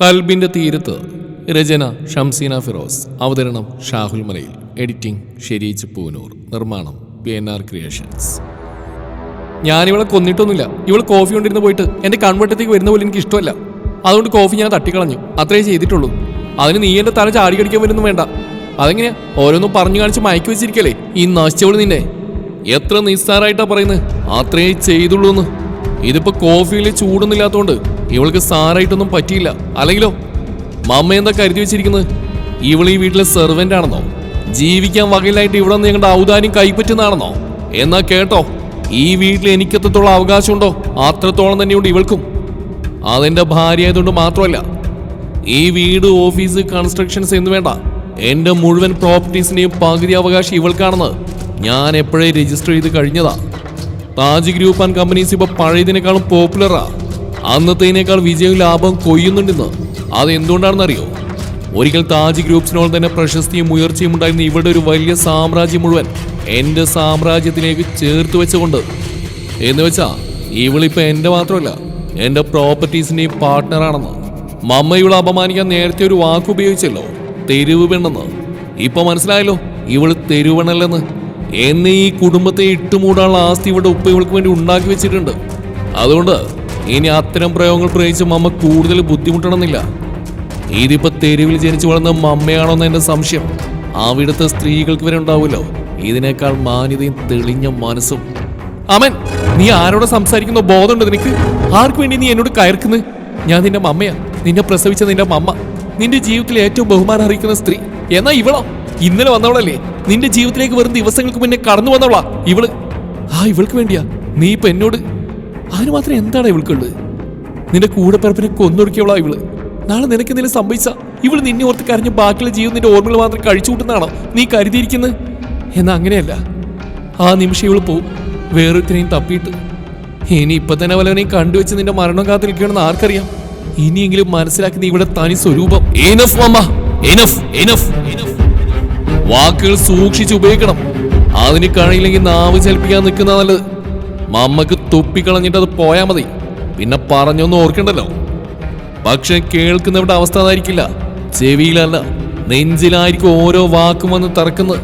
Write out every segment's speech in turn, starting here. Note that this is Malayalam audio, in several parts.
കൽബിന്റെ തീരത്ത് രചന ഷംസീന ഫിറോസ് അവതരണം ഷാഹുൽ മലയിൽ എഡിറ്റിംഗ് ഷെരീച്ച് പൂനൂർ നിർമ്മാണം പി എൻ ആർ ക്രിയേഷൻസ് ഞാനിവളെ കൊന്നിട്ടൊന്നുമില്ല. ഇവൾ കോഫി കൊണ്ടിരുന്ന് പോയിട്ട് എന്റെ കൺവട്ടത്തേക്ക് വരുന്ന പോലെ എനിക്ക് ഇഷ്ടമല്ല. അതുകൊണ്ട് കോഫി ഞാൻ തട്ടിക്കളഞ്ഞു. അത്രേ ചെയ്തിട്ടുള്ളൂ. അതിന് നീ എന്റെ തല ചാടി കടിക്കാൻ വരുന്നു വേണ്ട. അതെങ്ങനെയാ? ഓരോന്നും പറഞ്ഞു കാണിച്ച് മയക്കി വെച്ചിരിക്കലേ ഈ നശിച്ചവൾ നിന്നെ. എത്ര നിസ്സാരായിട്ടാ പറയുന്നത്? അത്രേ ചെയ്തുള്ളൂ ഇതിപ്പോ കോഫിയിൽ ചൂടൊന്നുമില്ലാത്തോണ്ട് ഇവൾക്ക് സാറായിട്ടൊന്നും പറ്റിയില്ല. അല്ലെങ്കിലോ? മമ്മ എന്താ കരുതി വെച്ചിരിക്കുന്നത്? ഇവൾ ഈ വീട്ടിലെ സെർവന്റ് ആണെന്നോ? ജീവിക്കാൻ വകയിലായിട്ട് ഇവിടെ നിന്ന് ഞങ്ങളുടെ ഔദാര്യം കൈപ്പറ്റുന്നതാണെന്നോ? എന്നാ കേട്ടോ ഈ വീട്ടിൽ എനിക്ക് എത്രത്തോളം അവകാശമുണ്ടോ അത്രത്തോളം തന്നെയുണ്ട് ഇവൾക്കും. അതെന്റെ ഭാര്യ ആയതുകൊണ്ട് മാത്രമല്ല ഈ വീട് ഓഫീസ് കൺസ്ട്രക്ഷൻസ് എന്ന് വേണ്ട എന്റെ മുഴുവൻ പ്രോപ്പർട്ടീസിന്റെയും പകുതി അവകാശം ഇവൾക്കാണെന്ന് ഞാൻ എപ്പോഴേ രജിസ്റ്റർ ചെയ്ത് കഴിഞ്ഞതാ. താജ് ഗ്രൂപ്പ് ആൻഡ് കമ്പനീസ് ഇപ്പൊ പഴയതിനേക്കാളും പോപ്പുലറാ അന്നത്തേനേക്കാൾ വിജയവും ലാഭവും കൊയ്യുന്നുണ്ടെന്ന്. അത് എന്തുകൊണ്ടാണെന്നറിയോ ഒരിക്കൽ താജ് ഗ്രൂപ്പ്സിനോട് തന്നെ പ്രശസ്തിയും ഉയർച്ചയും ഉണ്ടായിരുന്ന ഇവിടെ ഒരു വലിയ സാമ്രാജ്യം മുഴുവൻ എന്റെ സാമ്രാജ്യത്തിലേക്ക് ചേർത്ത് വെച്ചുകൊണ്ട്. എന്ന് വെച്ചാ ഇവളിപ്പോൾ എന്റെ മാത്രമല്ല എന്റെ പ്രോപ്പർട്ടീസിന്റെയും പാർട്ട്ണറാണെന്ന് മമ്മ ഇവളെ അപമാനിക്കാൻ നേരത്തെ ഒരു വാക്ക് ഉപയോഗിച്ചല്ലോ തെരുവ് പെണ്ണെന്ന്. ഇപ്പൊ മനസ്സിലായല്ലോ ഇവൾ തെരുവണല്ലെന്ന് എന്നെ ഈ കുടുംബത്തെ ഇട്ടുമൂടാനുള്ള ആസ്തി ഇവിടെ ഉപ്പ ഇവൾക്ക് വേണ്ടി ഉണ്ടാക്കി വെച്ചിട്ടുണ്ട്. അതുകൊണ്ട് ഇനി അത്തരം പ്രയോഗങ്ങൾ പ്രയോഗിച്ച് മമ്മ കൂടുതൽ ബുദ്ധിമുട്ടണമെന്നില്ല. ഇതിപ്പോ തെരുവിൽ ജനിച്ചു വളർന്ന മമ്മയാണോന്ന് എന്റെ സംശയം. അവിടുത്തെ സ്ത്രീകൾക്ക് വരെ ഉണ്ടാവുമല്ലോ. ഇതിനേക്കാൾ മാന്യതയും തെളിഞ്ഞ മനസ്സും. അമൻ നീ ആരോട് സംസാരിക്കുന്ന ബോധമുണ്ട് നിനക്ക്? ആർക്ക് വേണ്ടി നീ എന്നോട് കയർക്കുന്നത് ഞാൻ നിന്റെ മമ്മയാ. നിന്നെ പ്രസവിച്ച നിന്റെ മമ്മ. നിന്റെ ജീവിതത്തിൽ ഏറ്റവും ബഹുമാനം അറിയിക്കുന്ന സ്ത്രീ. എന്നാ ഇവളോ? ഇന്നലെ വന്നവളല്ലേ? നിന്റെ ജീവിതത്തിലേക്ക് വെറും ദിവസങ്ങൾക്ക് മുന്നേ കടന്നു വന്നവളാ ഇവൾ. ആ ഇവൾക്ക് വേണ്ടിയാ. നീ ഇപ്പൊ എന്നോട് അതിന് മാത്രം എന്താണ് ഇവൾക്കുള്ളത്? നിന്റെ കൂടെ കൂടെപ്പിറപ്പിനെ കൊന്നൊടുക്കിയവളാ ഇവൾ. നാളെ നിനക്ക് എന്തെങ്കിലും സംഭവിച്ച ഇവൾ നിന്നെ ഓർത്ത് കരഞ്ഞ് ബാക്കിയുള്ള ജീവിതം നിന്റെ ഓർമ്മകൾ മാത്രം കഴിച്ചു കൂട്ടുന്നതാണോ നീ കരുതിയിരിക്കുന്നത്? എന്നാ അങ്ങനെയല്ല. ആ നിമിഷം ഇവൾ പോവും. വേറൊരുത്തിനെയും തപ്പിയിട്ട്. ഇനി ഇപ്പൊ തന്നെ വല്ലവനെയും കണ്ടുവെച്ച് നിന്റെ മരണം കാത്തിരിക്കണമെന്ന് ആർക്കറിയാം? ഇനിയെങ്കിലും മനസ്സിലാക്കി നീ ഇവിടെ തനി സ്വരൂപം. Enough mamma. Enough enough enough. വാക്കുകൾ സൂക്ഷിച്ച് ഉപയോഗിക്കണം. അതിന് കഴിയില്ലെങ്കിൽ നാവ് ചലിപ്പിക്കാൻ നിൽക്കുന്ന നല്ലത്. മമ്മക്ക് തുപ്പിക്കളഞ്ഞിട്ട് അത് പോയാൽ മതി. പിന്നെ പറഞ്ഞൊന്നും ഓർക്കണ്ടല്ലോ. പക്ഷെ കേൾക്കുന്നവരുടെ അവസ്ഥ അതായിരിക്കില്ല. ചെവിയിലല്ല. നെഞ്ചിലായിരിക്കും ഓരോ വാക്കും വന്ന് തറക്കുന്നത്.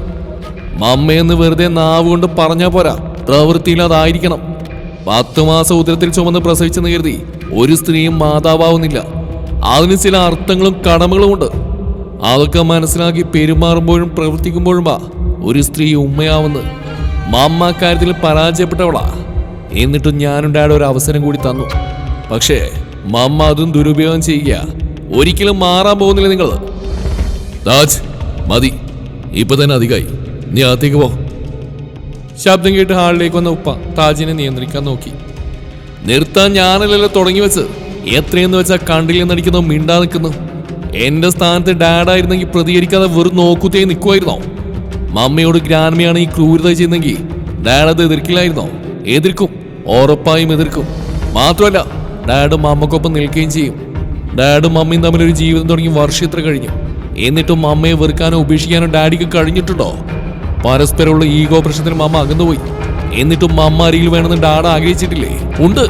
മമ്മയെന്ന് വെറുതെ നാവ് കൊണ്ട് പറഞ്ഞാ പോരാ. പ്രവൃത്തിയിൽ അതായിരിക്കണം പത്ത് മാസം ഉദരത്തിൽ ചുമന്ന് പ്രസവിച്ചെന്ന് കരുതി ഒരു സ്ത്രീയും മാതാവാവുന്നില്ല. അതിന് ചില അർത്ഥങ്ങളും കടമകളും ഉണ്ട് അതൊക്കെ മനസ്സിലാക്കി പെരുമാറുമ്പോഴും പ്രവർത്തിക്കുമ്പോഴുമാ ഒരു സ്ത്രീ ഉമ്മയാവുന്നത്. മാമ്മ കാര്യത്തിൽ പരാജയപ്പെട്ടവളാ. എന്നിട്ടും ഞാനുണ്ടായ ഒരു അവസരം കൂടി തന്നു. പക്ഷേ മാമ്മ അതും ദുരുപയോഗം ചെയ്യുക ഒരിക്കലും മാറാൻ പോകുന്നില്ല നിങ്ങൾ. താജ് മതി. ഇപ്പൊ തന്നെ അധികമായി. നീ അകത്തേക്ക് പോ. ശബ്ദം കേട്ട് ഹാളിലേക്ക് വന്ന ഉപ്പ താജിനെ നിയന്ത്രിക്കാൻ നോക്കി. നിർത്താൻ ഞാനല്ലല്ലോ തുടങ്ങി വെച്ച് എത്രയെന്ന് വെച്ചാൽ കണ്ടില്ലെന്നടിക്കുന്നു മിണ്ടാ നിൽക്കുന്നു. എന്റെ സ്ഥാനത്ത് ഡാഡായിരുന്നെങ്കിൽ പ്രതികരിക്കാതെ വെറും നോക്കുത്തേ നിൽക്കുമായിരുന്നോ മമ്മയോട് ഗ്രാൻമയാണ് ഈ ക്രൂരത ചെയ്യുന്നെങ്കിൽ ഡാഡ് അത് എതിർക്കില്ലായിരുന്നോ? എതിർക്കും ഉറപ്പായും എതിർക്കും. മാത്രമല്ല ഡാഡും മമ്മക്കൊപ്പം നിൽക്കുകയും ചെയ്യും. ഡാഡും മമ്മയും തമ്മിൽ ഒരു ജീവിതം തുടങ്ങി വർഷത്ര കഴിഞ്ഞു? എന്നിട്ടും മമ്മയെ വെറുക്കാനോ ഉപേക്ഷിക്കാനോ ഡാഡിക്ക് കഴിഞ്ഞിട്ടുണ്ടോ? പരസ്പരമുള്ള ഈഗോ പ്രശ്നത്തിന് മമ്മ അകന്നുപോയി. എന്നിട്ടും മമ്മ അരിയിൽ വേണമെന്ന് ഡാഡ് ആഗ്രഹിച്ചിട്ടില്ലേ? ഉണ്ട്.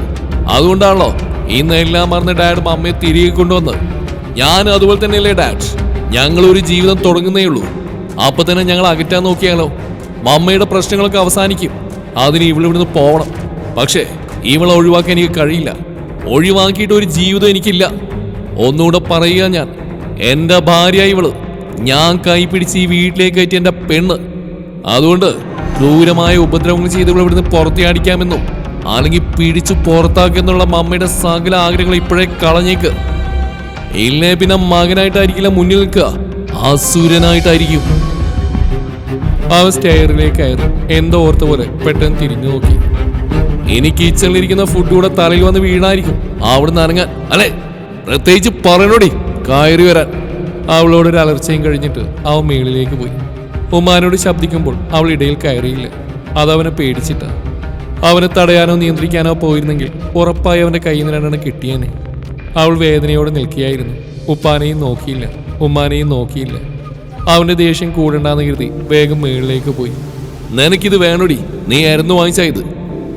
അതുകൊണ്ടാണല്ലോ ഇന്ന് എല്ലാം മറന്ന് ഡാഡ് മമ്മയെ തിരികെ കൊണ്ടുവന്ന് ഞാൻ അതുപോലെ തന്നെയല്ലേ ഡാഡ്. ഞങ്ങൾ ഒരു ജീവിതം തുടങ്ങുന്നേ ഉള്ളൂ അപ്പൊ തന്നെ ഞങ്ങൾ അകറ്റാൻ നോക്കിയാലോ? മമ്മയുടെ പ്രശ്നങ്ങളൊക്കെ അവസാനിക്കും. അതിന് ഇവളിവിടുന്ന് പോകണം പക്ഷേ ഇവളെ ഒഴിവാക്കാൻ എനിക്ക് കഴിയില്ല. ഒഴിവാക്കിയിട്ട് ഒരു ജീവിതം എനിക്കില്ല. ഒന്നുകൂടെ പറയുക ഞാൻ. എന്റെ ഭാര്യ ഇവൾ. ഞാൻ കൈപിടിച്ച് ഈ വീട്ടിലേക്ക് കയറ്റി എന്റെ പെണ്ണ്. അതുകൊണ്ട് ക്രൂരമായ ഉപദ്രവങ്ങൾ ചെയ്ത് ഇവിടെ ഇവിടുന്ന് പുറത്തിയാടിക്കാമെന്നും അല്ലെങ്കിൽ പിടിച്ചു പുറത്താക്കുമെന്നുള്ള മമ്മയുടെ സകല ആഗ്രഹങ്ങൾ ഇപ്പോഴേ കളഞ്ഞേക്ക്. ഇല്ലേ പിന്നെ മകനായിട്ടായിരിക്കില്ല മുന്നിൽ നിൽക്കുക. അസുരനായിട്ടായിരിക്കും അവൻ കയറി. എന്തോ ഓർത്ത പോലെ പെട്ടെന്ന് തിരിഞ്ഞു നോക്കി. ഇനി കിച്ചണിലിരിക്കുന്ന ഫുഡ് കൂടെ തലയിൽ വന്ന് വീണായിരിക്കും. അവിടുന്ന് ഇറങ്ങാൻ. അല്ലേ? പ്രത്യേകിച്ച് പറയണോടി? കയറി വരാൻ. അവളോട് ഒരു അലർച്ചയും കഴിഞ്ഞിട്ട് അവൻ മേളിലേക്ക് പോയി. ഉമ്മാനോട് ശബ്ദിക്കുമ്പോൾ അവൾ ഇടയിൽ കയറിയില്ല. അതവനെ പേടിച്ചിട്ടാ. അവനെ തടയാനോ നിയന്ത്രിക്കാനോ പോയിരുന്നെങ്കിൽ ഉറപ്പായി അവന്റെ കയ്യിൽ നിന്ന് രണ്ടെണ്ണം കിട്ടിയേനെ. അവൾ വേദനയോടെ നിൽക്കുകയായിരുന്നു. ഉപ്പാനെയും നോക്കിയില്ല. ഉമ്മാനെയും നോക്കിയില്ല. അവന്റെ ദേഷ്യം കൂടണ്ടെന്ന് കരുതി വേഗം മേളിലേക്ക് പോയി. നിനക്കിത് വേണോടി. നീ ആയിരുന്നു വാങ്ങിച്ചാ ഇത്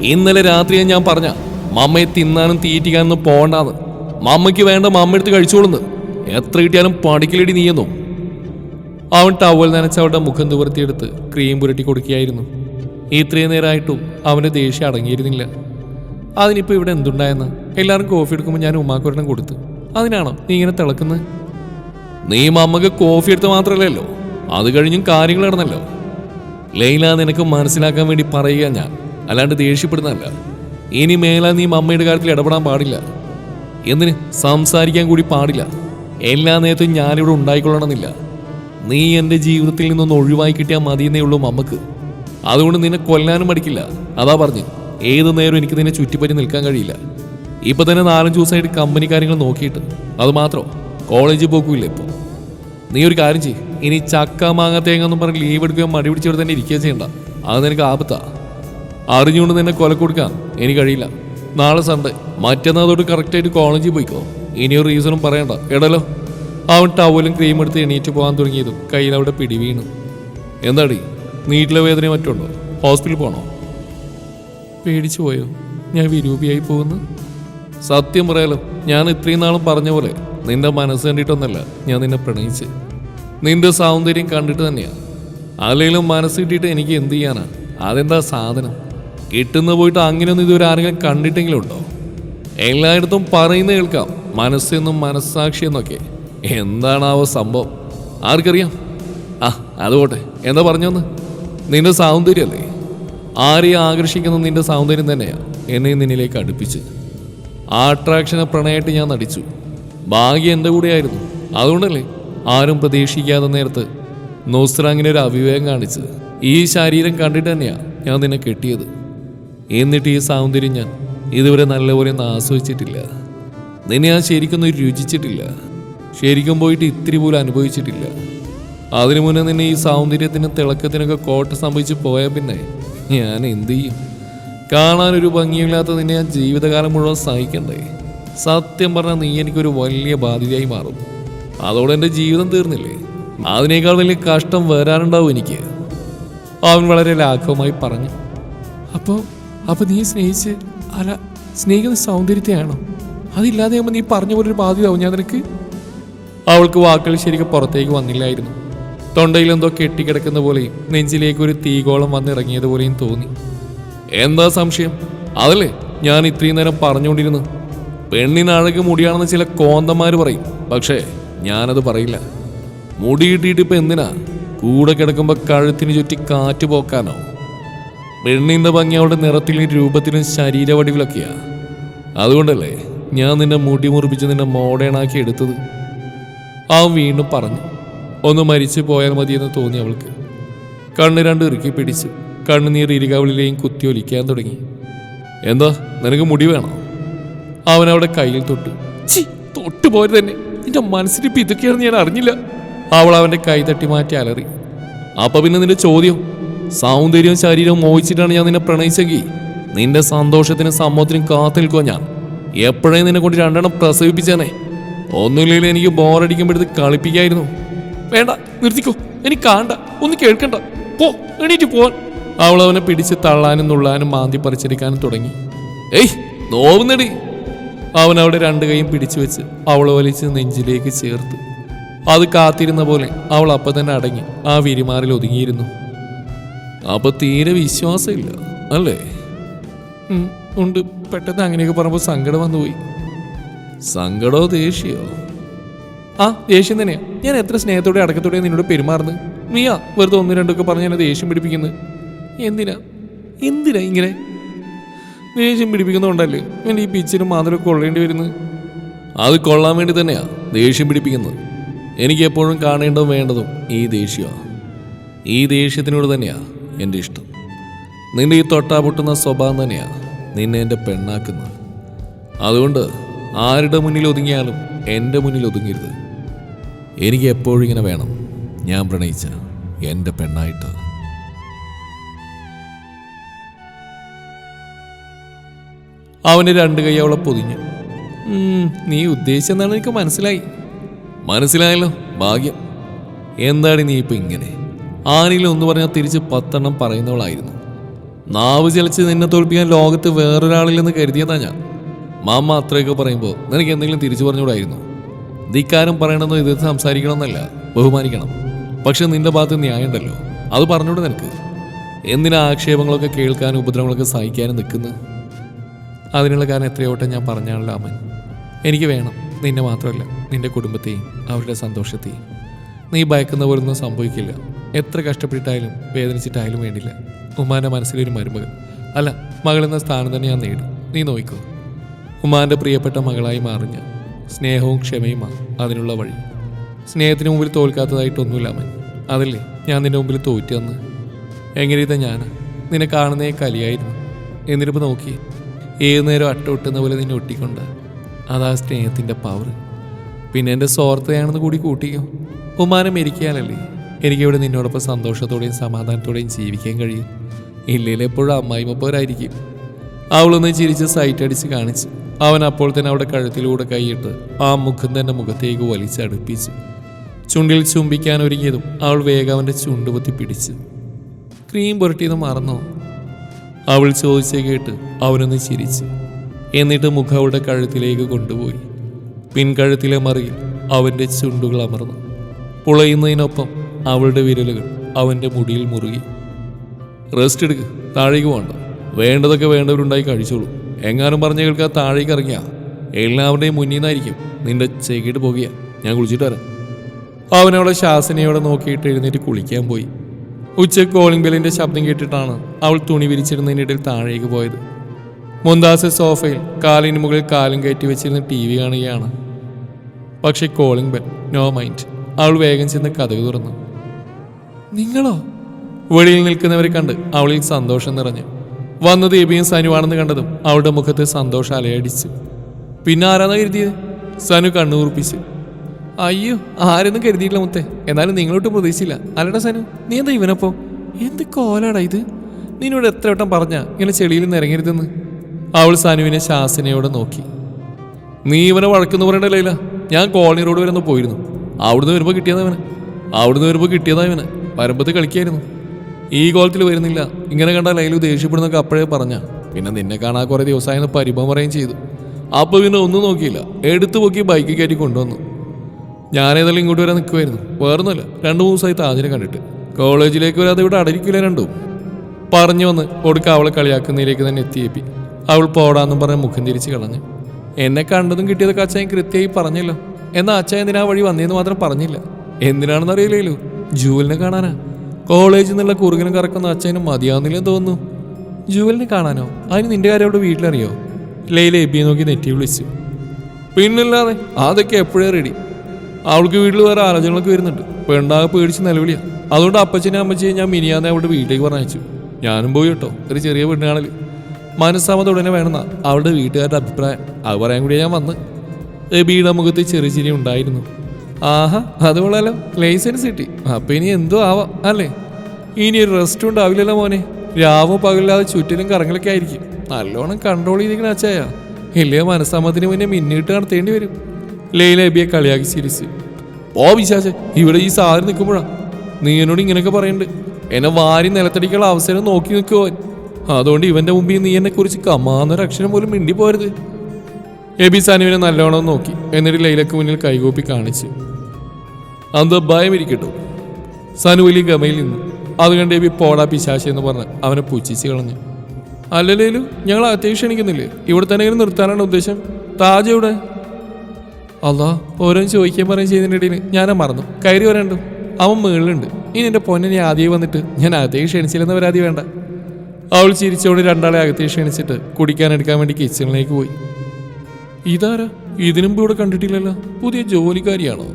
ഇന്നലെ രാത്രിയെ ഞാൻ പറഞ്ഞ മമ്മയെ തിന്നാനും തീറ്റിക്കാനൊന്നും പോകണ്ടാന്ന്. മമ്മയ്ക്ക് വേണ്ട മമ്മ എടുത്ത് കഴിച്ചോളുന്ന്. എത്ര കിട്ടിയാലും പടിക്കലടി നീയെന്നോ. അവൻ ടവൽ നനച്ച് അവളുടെ മുഖം തുവർത്തിയെടുത്ത് ക്രീം പുരട്ടി കൊടുക്കുകയായിരുന്നു. ഇത്രയും നേരമായിട്ടും അവന്റെ ദേഷ്യം അടങ്ങിയിരുന്നില്ല. അതിനിപ്പോൾ ഇവിടെ എന്തുണ്ടായെന്ന്? എല്ലാവരും കോഫി എടുക്കുമ്പോൾ ഞാൻ ഉമ്മാക്കൊരെണ്ണം കൊടുത്തു. അതിനാണോ നീ ഇങ്ങനെ തിളക്കുന്നത് നീ മമ്മക്ക് കോഫി എടുത്ത് മാത്രമല്ലല്ലോ അത് കഴിഞ്ഞും കാര്യങ്ങൾ നടന്നല്ലോ. ലൈല നിനക്ക് മനസ്സിലാക്കാൻ വേണ്ടി പറയുക ഞാൻ. അല്ലാണ്ട് ദേഷ്യപ്പെടുന്നതല്ല. ഇനി മേലാ നീ മമ്മയുടെ കാര്യത്തിൽ ഇടപെടാൻ പാടില്ല. എന്തിന്? സംസാരിക്കാൻ കൂടി പാടില്ല. എല്ലാ നേരത്തും ഞാനിവിടെ ഉണ്ടായിക്കൊള്ളണമെന്നില്ല. നീ എന്റെ ജീവിതത്തിൽ നിന്നൊന്ന് ഒഴിവായി കിട്ടിയാൽ മതിയെന്നേ ഉള്ളൂ മമ്മക്ക്. അതുകൊണ്ട് നിന്നെ കൊല്ലാനും മടിക്കില്ല. അതാ പറഞ്ഞു. ഏത് നേരം എനിക്ക് നിന്നെ ചുറ്റിപ്പറ്റി നിൽക്കാൻ കഴിയില്ല. ഇപ്പൊ തന്നെ നാലഞ്ച് ദിവസമായിട്ട് കമ്പനി കാര്യങ്ങൾ നോക്കിയിട്ട്. അത് മാത്രം കോളേജിൽ പോക്കില്ല ഇപ്പോൾ നീ ഒരു കാര്യം ചെയ്യ്. ഇനി ചക്ക മാങ്ങ തേങ്ങ എന്നും പറഞ്ഞ് ലീവ് എടുക്കുകയും മടി പിടിച്ചവിടെ തന്നെ ഇരിക്കുകയും ചെയ്യണ്ട. അത് നിനക്ക് ആപത്താ. അറിഞ്ഞുകൊണ്ട് നിന്നെ കൊല കൊടുക്കാൻ എനിക്ക് കഴിയില്ല. നാളെ സൺഡേ മറ്റന്നാൾ തൊട്ട് കറക്റ്റായിട്ട് കോളേജിൽ പോയിക്കോ. ഇനിയൊരു റീസണും പറയണ്ട. എടലോ അവൻ ടവലും ക്രീം എടുത്ത് എണീറ്റ് പോകാൻ തുടങ്ങിയതും കയ്യിൽ അവിടെ പിടി വീണു എന്താടി? നീട്ടിലെ വേദന മറ്റുണ്ടോ ഹോസ്പിറ്റലിൽ പോകണോ പേടിച്ചു പോയോ? ഞാൻ വിരൂപിയായി പോകുന്നു. സത്യം പറയാലോ ഞാൻ ഇത്രയും നാളും പറഞ്ഞ പോലെ നിന്റെ മനസ്സ് കണ്ടിട്ടൊന്നല്ല ഞാൻ നിന്നെ പ്രണയിച്ച്. നിന്റെ സൗന്ദര്യം കണ്ടിട്ട് തന്നെയാ. അല്ലെങ്കിലും മനസ്സ് കിട്ടിയിട്ട് എനിക്ക് എന്ത് ചെയ്യാനാ? അതെന്താ സാധനം? കിട്ടുന്ന പോയിട്ട് അങ്ങനെയൊന്നും ഇതുവരെ ആരെങ്കിലും കണ്ടിട്ടെങ്കിലും ഉണ്ടോ എല്ലായിടത്തും പറയുന്ന കേൾക്കാം മനസ്സെന്നും മനസ്സാക്ഷി എന്നൊക്കെ. എന്താണാവോ സംഭവം? ആർക്കറിയാം? ആ അതുപോട്ടെ എന്താ പറഞ്ഞോന്ന്? നിന്റെ സൗന്ദര്യമല്ലേ? ആരെയും ആകർഷിക്കുന്ന നിന്റെ സൗന്ദര്യം തന്നെയാണ് എന്നെ നിന്നിലേക്ക് അടുപ്പിച്ച്. ആ അട്രാക്ഷനെ പ്രണയമായിട്ട് ഞാൻ നടിച്ചു. ഭാഗ്യം എന്റെ കൂടെയായിരുന്നു. അതുകൊണ്ടല്ലേ ആരും പ്രതീക്ഷിക്കാതെ നേരത്ത് നോസ്ത്രാങ്ങിനെ ഒരു അവിവേകം കാണിച്ചത്. ഈ ശരീരം കണ്ടിട്ട് തന്നെയാണ് ഞാൻ നിന്നെ കെട്ടിയത്. എന്നിട്ട് ഈ സൗന്ദര്യം ഞാൻ ഇതുവരെ നല്ലപോലെ ഒന്നും ആസ്വദിച്ചിട്ടില്ല. നിന്നെ ഞാൻ ശരിക്കൊന്നും രുചിച്ചിട്ടില്ല. ശരിക്കും പോയിട്ട് ഇത്തിരി പോലും അനുഭവിച്ചിട്ടില്ല. അതിനു മുന്നേ നിന്നെ ഈ സൗന്ദര്യത്തിനും തിളക്കത്തിനൊക്കെ കോട്ട സംഭവിച്ച് പോയ പിന്നെ ഞാൻ എന്തു ചെയ്യും? കാണാനൊരു ഭംഗിയില്ലാത്ത നിന്നെ ഞാൻ ജീവിതകാലം മുഴുവൻ സഹിക്കണ്ടേ? സത്യം പറഞ്ഞാൽ നീ എനിക്കൊരു വലിയ ബാധ്യതയായി മാറും. അതോടെ എന്റെ ജീവിതം തീർന്നില്ലേ? അതിനേക്കാൾ വലിയ കഷ്ടം വരാനുണ്ടാവും എനിക്ക്. അവൻ വളരെ ലാഘവമായി പറഞ്ഞു. അപ്പോൾ അപ്പോൾ നീ സ്നേഹിച്ച് അല്ല സ്നേഹിക്കുന്ന സൗന്ദര്യത്തെയാണോ? അതില്ലാതെയാകുമ്പോൾ നീ പറഞ്ഞ പോലെ ഒരു ബാധ്യതയാവും ഞാൻ നിനക്ക്? അവൾക്ക് വാക്കുകൾ ശരിക്കും പുറത്തേക്ക് വന്നില്ലായിരുന്നു. തൊണ്ടയിൽ എന്തോ കെട്ടിക്കിടക്കുന്ന പോലെയും നെഞ്ചിലേക്ക് ഒരു തീകോളം വന്നിറങ്ങിയതുപോലെയും തോന്നി. എന്താ സംശയം? അതല്ലേ ഞാൻ ഇത്രയും നേരം പറഞ്ഞുകൊണ്ടിരുന്നു പെണ്ണിന് അഴക് മുടിയാണെന്ന് ചില കോന്തന്മാർ പറയും. പക്ഷേ ഞാനത് പറയില്ല. മുടി കിട്ടിയിട്ട് ഇപ്പൊ എന്തിനാ? കൂടെ കിടക്കുമ്പോൾ കഴുത്തിന് ചുറ്റി കാറ്റ് പോക്കാനോ? പെണ്ണിന്റെ ഭംഗി അവളുടെ നിറത്തിലും രൂപത്തിലും ശരീരവടിവിലൊക്കെയാ. അതുകൊണ്ടല്ലേ ഞാൻ നിന്നെ മുടി മുറിപ്പിച്ച് നിന്നെ മോഡേണാക്കി എടുത്തത്. ആ വീണ്ടും പറഞ്ഞു. ഒന്ന് മരിച്ചു പോയാൽ മതിയെന്ന് തോന്നി അവൾക്ക്. കണ്ണ് രണ്ട് ഇറുക്കി പിടിച്ചു കണ്ണുനീർ ഇരികവളിലെയും കുത്തി ഒലിക്കാൻ തുടങ്ങി. എന്താ നിനക്ക് മുടി വേണോ? അവൻ അവിടെ കയ്യിൽ തൊട്ടു. ചി തൊട്ടു പോയത് തന്നെ. നിന്റെ മനസ്സിലിപ്പോ ഇതൊക്കെയാണെന്ന് ഞാൻ അറിഞ്ഞില്ല. അവൾ അവന്റെ കൈ തട്ടി മാറ്റി അലറി. അപ്പൊ പിന്നെ നിന്റെ ചോദ്യം? സൗന്ദര്യവും ശരീരവും മോഹിച്ചിട്ടാണ് ഞാൻ നിന്നെ പ്രണയിച്ചെങ്കിൽ നിന്റെ സന്തോഷത്തിനും സമ്മതത്തിനും കാത്തു നിൽക്കുക ഞാൻ. എപ്പോഴേ നിന്നെ കൊണ്ട് രണ്ടെണ്ണം പ്രസവിപ്പിച്ചേനെ? ഒന്നുമില്ലെങ്കിൽ എനിക്ക് ബോറടിക്കുമ്പോഴത്ത് കളിപ്പിക്കായിരുന്നു. വേണ്ട നിർത്തിക്കോ. എനിക്ക് കാണണ്ട ഒന്ന് കേൾക്കണ്ട. പോ എണീറ്റ് പോവാൻ. അവൾ അവനെ പിടിച്ച് തള്ളാനും നുള്ളാനും മാന്തി പറിച്ചെടുക്കാനും തുടങ്ങി. ഏയ് നോവുന്നടി. അവൻ അവിടെ രണ്ട് കൈയും പിടിച്ചു വെച്ച് അവൾ വലിച്ച് നെഞ്ചിലേക്ക് ചേർത്ത്. അത് കാത്തിരുന്ന പോലെ അവൾ അപ്പം തന്നെ അടങ്ങി ആ വിരിമാറിൽ ഒതുങ്ങിയിരുന്നു. അപ്പൊ തീരെ വിശ്വാസമില്ല അല്ലേ? ഉണ്ട്. പെട്ടെന്ന് അങ്ങനെയൊക്കെ പറയുമ്പോൾ സങ്കടം വന്നുപോയി. സങ്കടോ ദേഷ്യോ ആ ദേഷ്യം തന്നെയാ. ഞാൻ എത്ര സ്നേഹത്തോടെ അടക്കത്തോടെ നിന്നോട് പെരുമാറുന്നത്? നീയാ വെറുതെ ഒന്ന് രണ്ടൊക്കെ പറഞ്ഞ് എന്നെ ദേഷ്യം പിടിപ്പിക്കുന്നത്. എന്തിനാ? എന്തിനാ ഇങ്ങനെ? ദേഷ്യം പിടിപ്പിക്കുന്നതുകൊണ്ടല്ലേ എന്റെ ഈ പിച്ചിനും മാതൃക കൊള്ളേണ്ടി വരുന്നത്? അത് കൊള്ളാൻ വേണ്ടി തന്നെയാ ദേഷ്യം പിടിപ്പിക്കുന്നത്. എനിക്ക് എപ്പോഴും കാണേണ്ടതും വേണ്ടതും ഈ ദേഷ്യമാണ് ഈ ദേഷ്യത്തിനോട് തന്നെയാ എന്റെ ഇഷ്ടം. നിന്റെ ഈ തൊട്ടാ പൊട്ടുന്ന സ്വഭാവം തന്നെയാ നിന്നെ എന്റെ പെണ്ണാക്കുന്നത്. അതുകൊണ്ട് ആരുടെ മുന്നിൽ ഒതുങ്ങിയാലും എന്റെ മുന്നിൽ ഒതുങ്ങരുത്. എനിക്ക് എപ്പോഴും ഇങ്ങനെ വേണം. ഞാൻ പ്രണയിച്ച എന്റെ പെണ്ണായിട്ട്. അവന് രണ്ട് കൈ അവളെ പൊതിഞ്ഞു. നീ നീ ഉദ്ദേശിച്ചെന്നാണ് എനിക്ക് മനസ്സിലായി. മനസ്സിലായല്ലോ ഭാഗ്യം. എന്താണ് നീ ഇപ്പൊ ഇങ്ങനെ? ആരെങ്കിലും ഒന്ന് പറഞ്ഞാൽ തിരിച്ച് പത്തെണ്ണം പറയുന്നവളായിരുന്നു. നാവ് ചലിച്ച് നിന്നെ തോൽപ്പിക്കാൻ ലോകത്ത് വേറൊരാളില്ലെന്ന് കരുതിയതാ ഞാൻ. മാമ അത്രയൊക്കെ പറയുമ്പോൾ നിനക്ക് എന്തെങ്കിലും തിരിച്ചു പറഞ്ഞുകൂടായിരുന്നു? ധിക്കാരം പറയണമെന്നോ എതിർത്ത് സംസാരിക്കണമെന്നല്ല. ബഹുമാനിക്കണം. പക്ഷെ നിന്റെ ഭാഗത്ത് ന്യായമുണ്ടല്ലോ. അത് പറഞ്ഞൂടെ നിനക്ക്. എന്തിനാ ആക്ഷേപങ്ങളൊക്കെ കേൾക്കാനും ഉപദ്രവങ്ങളൊക്കെ സഹിക്കാനും നിൽക്കുന്നത് അതിനുള്ള കാരണം എത്രയോട്ടം ഞാൻ പറഞ്ഞാണല്ലോ അമ്മൻ എനിക്ക് വേണം. നിന്നെ മാത്രമല്ല നിന്റെ കുടുംബത്തെയും അവരുടെ സന്തോഷത്തെയും. നീ ഭയക്കുന്ന പോലൊന്നും സംഭവിക്കില്ല. എത്ര കഷ്ടപ്പെട്ടിട്ടായാലും വേദനിച്ചിട്ടായാലും വേണ്ടില്ല. ഉമ്മാന്റെ മനസ്സിലൊരു മരുമകൾ അല്ല മകളെന്ന സ്ഥാനം തന്നെ ഞാൻ നേടും. നീ നോയിക്കോ. ഉമ്മാന്റെ പ്രിയപ്പെട്ട മകളായി മാറിഞ്ഞ സ്നേഹവും ക്ഷമയുമാണ് അതിനുള്ള വഴി. സ്നേഹത്തിന് മുമ്പിൽ തോൽക്കാത്തതായിട്ടൊന്നുമില്ല അവൻ അതല്ലേ ഞാൻ നിന്റെ മുമ്പിൽ തോറ്റു തന്ന്? ഇതാ ഞാൻ നിന്നെ കാണുന്നേ കലിയായിരുന്നു. എന്നിട്ടിപ്പോൾ നോക്കി ഏത് നേരം അട്ട പോലെ നിന്നെ ഒട്ടിക്കൊണ്ട്. അതാ സ്നേഹത്തിന്റെ പവർ പിന്നെ എന്റെ സ്വാർത്ഥതയാണെന്ന് കൂടി കൂട്ടിക്കോ. ഉമാനം മരിക്കാനല്ലേ. എനിക്കിവിടെ നിന്നോടൊപ്പം സന്തോഷത്തോടെയും സമാധാനത്തോടെയും ജീവിക്കാൻ കഴിയും. ഇല്ലെങ്കിൽ എപ്പോഴും അമ്മായിമപ്പോരായിരിക്കും അവളൊന്ന് ചിരിച്ച് സൈറ്റ് അടിച്ച് കാണിച്ചു. അവൻ അപ്പോൾ തന്നെ അവിടെ കഴുത്തിലൂടെ കൈയിട്ട് ആ മുഖം തന്നെ മുഖത്തേക്ക് വലിച്ചടുപ്പിച്ചു ചുണ്ടിൽ ചുംബിക്കാൻ ഒരുങ്ങിയതും അവൾ വേഗം അവന്റെ ചുണ്ടുപൊത്തി പിടിച്ചു. ക്രീം പുരട്ടിയത് മറന്നോ. അവൾ ചോദിച്ച കേട്ട് അവനൊന്ന് ചിരിച്ചു. എന്നിട്ട് മുഖം അവളുടെ കഴുത്തിലേക്ക് കൊണ്ടുപോയി. പിൻകഴുത്തിലെ മറിയിൽ അവന്റെ ചുണ്ടുകൾ അമർന്നു. പുളയുന്നതിനൊപ്പം അവളുടെ വിരലുകൾ അവന്റെ മുടിയിൽ മുറുകി. റെസ്റ്റ് എടുക്ക് താഴേക്ക് പോകണ്ട. വേണ്ടതൊക്കെ വേണ്ടവരുണ്ടായി കഴിച്ചോളൂ. എങ്ങാനും പറഞ്ഞു കേൾക്കാൻ താഴേക്ക് ഇറങ്ങിയ. എല്ലാവരുടെയും മുന്നിൽ നിന്നായിരിക്കും നിന്റെ ചെകിട്ട് പോകുക ഞാൻ കുളിച്ചിട്ട് വരാം. അവനവളെ ശാസനയോടെ നോക്കിയിട്ട് എഴുന്നേറ്റ് കുളിക്കാൻ പോയി. ഉച്ച കോളിംഗ് ബെല്ലിന്റെ ശബ്ദം കേട്ടിട്ടാണ് അവൾ തുണി വിരിച്ചിരുന്നതിനിടയിൽ താഴേക്ക് പോയത്. മുന്താസ് സോഫയിൽ കാലിന് മുകളിൽ കാലും കയറ്റി വെച്ചിരുന്ന ടി വി കാണുകയാണ്. പക്ഷെ കോളിംഗ് ബെൽ നോ മൈൻഡ് അവൾ വേഗം ചെന്ന് കഥക് തുറന്നു. നിങ്ങളോ? വെളിയിൽ നിൽക്കുന്നവരെ കണ്ട് അവളിൽ സന്തോഷം നിറഞ്ഞു. വന്നത് എബിയും സനുവാണെന്ന് കണ്ടതും അവളുടെ മുഖത്ത് സന്തോഷം അലയടിച്ച്. പിന്നെ ആരാന്നാ കരുതിയത്? സനു കണ്ണുകുറിപ്പിച്ചു. അയ്യോ ആരെന്നും കരുതിയിട്ടില്ല മുത്തേ. എന്നാലും നിങ്ങളോട്ട് പ്രതീക്ഷിച്ചില്ല. അല്ലടാ സനു നീ എന്താ ഇവനപ്പോ? എന്ത് കോലാടാ ഇത്? നിന്നോട് എത്ര വട്ടം പറഞ്ഞ ഇങ്ങനെ ചെളിയിൽ നിന്ന് ഇറങ്ങരുതെന്ന്? അവൾ സനുവിനെ ശാസനയോടെ നോക്കി. നീ ഇവനെ വഴക്കെന്ന് പറയണ്ടല്ല ഞാൻ കോളനി റോഡ് വരെ ഒന്ന് പോയിരുന്നു. അവിടുന്ന് വരുമ്പോൾ കിട്ടിയതാ ഇവന്. അവിടുന്ന് വരുമ്പോൾ കിട്ടിയതാ ഇവന്. വരുമ്പത്ത് കളിക്കായിരുന്നു. ഈ കോളത്തിൽ വരുന്നില്ല. ഇങ്ങനെ കണ്ടാൽ ലൈലു ദേഷ്യപ്പെടുന്നൊക്കെ അപ്പോഴേ പറഞ്ഞ. പിന്നെ നിന്നെ കാണാൻ കുറേ ദിവസമായെന്ന് പരിഭവം ചെയ്തു. അപ്പൊ പിന്നെ ഒന്നും നോക്കിയില്ല. എടുത്തു പൊക്കി ബൈക്ക് കയറ്റി കൊണ്ടുവന്നു. ഞാനേതായാലും ഇങ്ങോട്ട് വരാൻ നിൽക്കുമായിരുന്നു വേറൊന്നുമില്ല. രണ്ടു മൂന്ന് ദിവസമായി താജിനെ കണ്ടിട്ട്. കോളേജിലേക്ക് വരാതെ ഇവിടെ അടയിരിക്കില്ല രണ്ടും. പറഞ്ഞു വന്ന് കൊടുക്ക അവളെ കളിയാക്കുന്നതിലേക്ക് തന്നെ എത്തിയേപ്പി. അവൾ പോടാന്നും പറഞ്ഞ് മുഖം തിരിച്ച് കളഞ്ഞു. എന്നെ കണ്ടതും കിട്ടിയതൊക്കെ അച്ഛൻ കൃത്യമായി പറഞ്ഞല്ലോ. എന്നാൽ അച്ഛൻ എന്തിനാ വഴി വന്നേന്ന് മാത്രം പറഞ്ഞില്ല. എന്തിനാണെന്ന് അറിയില്ലല്ലോ ജൂവലിനെ കാണാനാ. കോളേജിൽ നിന്നുള്ള കുറുകനും കറക്കുന്ന അച്ഛനും മതിയാവുന്നില്ലെന്ന് തോന്നുന്നു. ജുവലിനെ കാണാനോ? അതിന് നിന്റെ കാര്യം അവിടെ വീട്ടിലറിയോ? ലൈല എബിയെ നോക്കി നെറ്റി വിളിച്ചു. പിന്നില്ലാതെ അതൊക്കെ എപ്പോഴേ റെഡി അവൾക്ക് വീട്ടിൽ വേറെ ആലോചനകളൊക്കെ വരുന്നുണ്ട്. പെണ്ണാകെ പേടിച്ച് നിലവിളിയാ. അതുകൊണ്ട് അപ്പച്ചനെ അമ്മച്ചിയെ ഞാൻ മിനിയാന്നെ അവളുടെ വീട്ടിലേക്ക് പറഞ്ഞയച്ചു. ഞാനും പോയി കേട്ടോ. ഒരു ചെറിയ പെണ്ണാണല്ലോ മനസ്സാമത് ഉടനെ വേണമെന്നാ അവളുടെ വീട്ടുകാരുടെ അഭിപ്രായം. അത് പറയാൻ കൂടിയാണ് ഞാൻ വന്ന്. എബിയുടെ മുഖത്ത് ചെറിയ ചിരി ഉണ്ടായിരുന്നു. ആഹാ അത് കൊള്ളാലോ ലൈസൻസ് കിട്ടി. അപ്പൊ ഇനി എന്തോ ആവാം അല്ലേ? ഇനി ഒരു റെസ്റ്റ് ഉണ്ടാവില്ലല്ലോ മോനെ. രാവും പകലില്ലാതെ ചുറ്റിലും കറങ്ങലൊക്കെ ആയിരിക്കും. നല്ലോണം കൺട്രോൾ ചെയ്തിരിക്കണ അച്ചായ. ഇല്ലേ മനസ്സമ്മത്തിന് മുന്നേ മിന്നിട്ട് നടത്തേണ്ടി വരും. ലൈല എബിയെ കളിയാക്കി ചിരിച്ച്. ഓ വിശാച ഇവിടെ ഈ സാധനം നിൽക്കുമ്പോഴാ. നീ എന്നോട് ഇങ്ങനെയൊക്കെ പറയുന്നുണ്ട് എന്നെ വാരി നിലത്തടിക്കാനുള്ള അവസരം നോക്കി നിൽക്കുവോ അതുകൊണ്ട് ഇവന്റെ മുമ്പിൽ നീ എന്നെ കുറിച്ച് കമാന്നൊരു അക്ഷരം പോലും മിണ്ടി പോരുത് എബി സാനുവിനെ നല്ലോണം നോക്കി. എന്നിട്ട് ലൈലക്ക് മുന്നിൽ കൈകൂപ്പി കാണിച്ചു. അത് ഭയം സനുവലി ഗമയിൽ നിന്ന് അത് കണ്ട് ബി പോടാ പിശാശ എന്ന് പറഞ്ഞ് അവനെ പുച്ഛിച്ച് കളഞ്ഞു. അല്ലല്ലേലും ഞങ്ങൾ അത്യാവശ്യം ക്ഷണിക്കുന്നില്ലേ? ഇവിടെ തന്നെ ഇങ്ങനെ നിർത്താനാണ് ഉദ്ദേശം? താജ് എവിടെ? അല്ലാ ഓരോന്ന് ചോദിക്കാൻ പറയും ചെയ്തതിനിടയിൽ ഞാനാ മറന്നു. കയറി വരണ്ടു. അവൻ മേളിലുണ്ട് ഇനി എന്റെ പൊന്നിനെ ആദ്യം വന്നിട്ട് ഞാൻ അകത്തേക്ക് ക്ഷണിച്ചില്ലെന്ന് പരാതി വേണ്ട. അവൾ ചിരിച്ചോണ്ട് രണ്ടാളെ അകത്തേക്ക് ക്ഷണിച്ചിട്ട് കുടിക്കാനെടുക്കാൻ വേണ്ടി കിച്ചണിലേക്ക് പോയി. ഇതാരാ? ഇതിനുമ്പ് ഇവിടെ കണ്ടിട്ടില്ലല്ലോ. പുതിയ ജോലിക്കാരിയാണോ?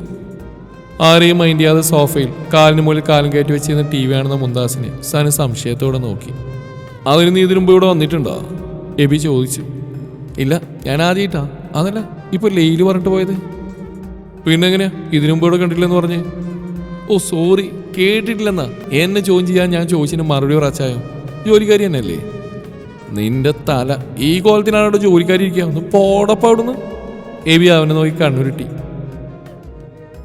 ആരെയും മൈൻഡ് ചെയ്യാതെ സോഫയിൽ കാലിന് മുകളിൽ കാലം കയറ്റി വെച്ചിരുന്ന ടി വി ആണെന്ന മുന്താസിനെ സനു സംശയത്തോടെ നോക്കി. അതിന് നീ ഇതിനു മുമ്പ് ഇവിടെ വന്നിട്ടുണ്ടോ? എബി ചോദിച്ചു. ഇല്ല ഞാൻ ആദ്യമായിട്ടാ അതല്ല ഇപ്പൊ ലെയിൽ പറഞ്ഞിട്ട് പോയത്. പിന്നെ എങ്ങനെയാ ഇതിനു മുമ്പ് ഇവിടെ കണ്ടിട്ടില്ലെന്ന് പറഞ്ഞേ? ഓ സോറി കേട്ടിട്ടില്ലെന്നാ. എന്നെ ചോദ്യം ചെയ്യാൻ ഞാൻ ചോദിച്ചതിന് മറുപടി പറച്ചായോ? ജോലിക്കാരി തന്നെയല്ലേ? നിന്റെ തല. ഈ കോലത്തിനാണ് അവിടെ ജോലിക്കാരി ഇരിക്കുക? ഒന്ന് പോടപ്പ അവിടുന്ന്. എബി അവനെ നോക്കി കണ്ണുരുട്ടി.